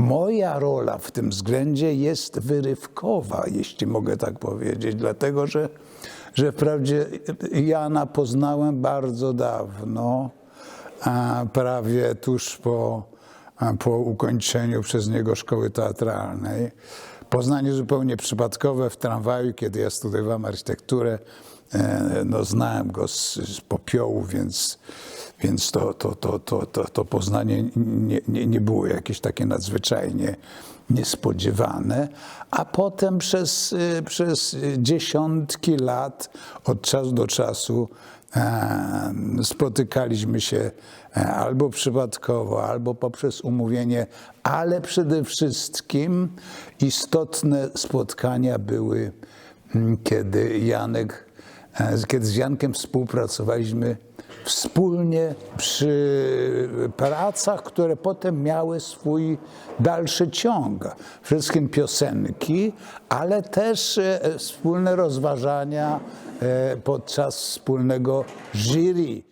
Moja rola w tym względzie jest wyrywkowa, jeśli mogę tak powiedzieć, dlatego że, że wprawdzie Jana poznałem bardzo dawno, prawie tuż po, po ukończeniu przez niego szkoły teatralnej. Poznanie zupełnie przypadkowe w tramwaju, kiedy ja studiowałem architekturę. E, No, znałem go z, z popiołu, więc, więc to, to, to, to, to, to poznanie nie, nie, nie było jakieś takie nadzwyczajnie niespodziewane, a potem przez, y, przez dziesiątki lat, od czasu do czasu, e, spotykaliśmy się e, albo przypadkowo, albo poprzez umówienie, ale przede wszystkim istotne spotkania były, mm, kiedy Janek, kiedy z Jankiem współpracowaliśmy wspólnie przy pracach, które potem miały swój dalszy ciąg. Wszystkim piosenki, ale też e, wspólne rozważania e, podczas wspólnego jury.